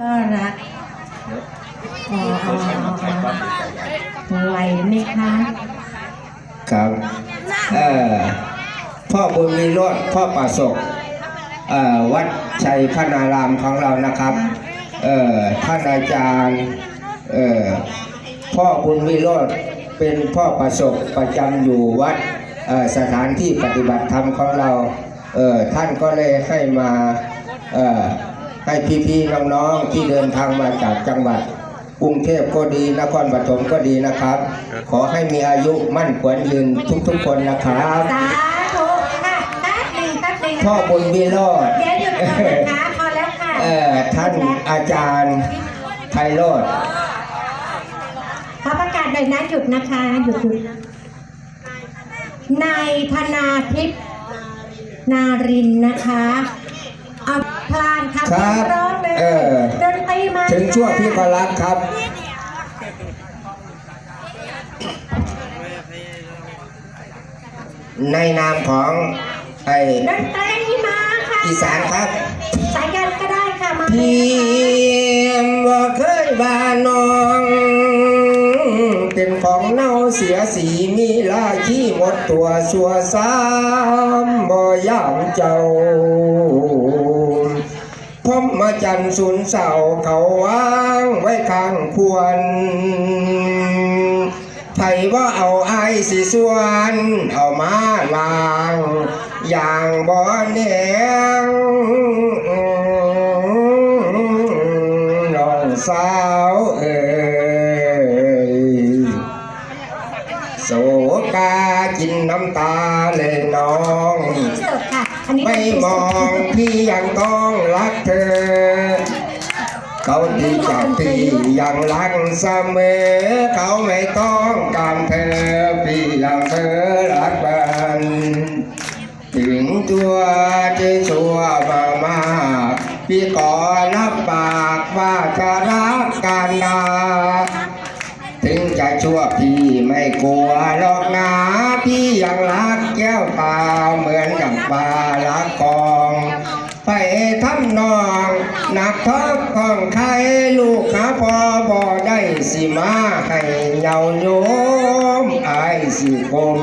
ก็รักอ๋ออ๋ออ๋อไหวไหมคะครับเออพ่อบุญมีโรดพ่อป่าศกวัดชัยพนารามของเรานะครับเออท่านอาจารย์เออพ่อบุญมีโรดเป็นพ่อประสบประจำอยู่วัดสถานที่ปฏิบัติธรรมของเราเออท่านก็เลยให้มาเออ ให้พี่ๆน้องๆที่เดินทางมาจากจังหวัดกรุงเทพก็ดีนครปฐมก็ดีนะครับ ขอให้มีอายุมั่นขวัญยืนทุกๆคนนะครับสาธุค่ะแป๊บหนึงแป๊บหนึงพ่อบุญวิโรธเดี๋ยวหยุดก่อนนะคะพอแล้วค่ะเอ่อท่านอาจารย์ไพโรธขอประกาศหน่อยนะหยุดนะคะหยุดหยุดนายธนาทิพย์นารินทร์นะคะเอา พลานค่ะครับ ร้องเลยเออ ดนตรีมาถึงช่วงที่เขารักครับ ในนามของไอดนตรีมาค่ะอีสานครับ สายกันก็ได้ค่ะมาพี่บ่เคยบานน้อง เป็นของเน่าเสียสีมีลาขี้หมดตัวสัวสามบ่ย่างเจ้าพมมา จันทร์สุนเสาเขาวางไว้ข้างควรไผว่าเอาไอ้สิส่วน เอามาลาง อย่างบ่แนง กินน้ำตาเลยน้องสดค่ะ อันนี้ไม่มองพี่ยังต้องรักเธอ เขาดีจากพี่ยังรักเสมอ เขาไม่ต้องการเธอ พี่ยังเธอรักมันถึงตัวจะชั่วมามากพี่ก็รับปากว่าจะรักกันนาถึงจะชั่วพี่ไม่กลัวหรอกนะ พี่ยังรักแก้วตาเหมือนอย่างปลารักกอง ไปทำนองหนักทับของใครลูกหาพอบ่ได้สิมาให้เยาโยมไอสิกลม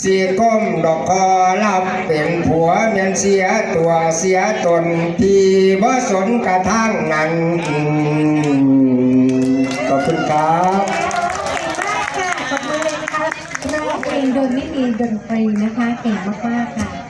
สีก้มดอกคอรับเป็นผัวเมียนเสียตัวเสียตนที่บ่สนกระทั่งนั้นขอบคุณครับ มากค่ะขอบคุณเลยนะคะร้องเพลง โดยไม่มีดนตรีนะคะ เก่งมากๆค่ะค่ะ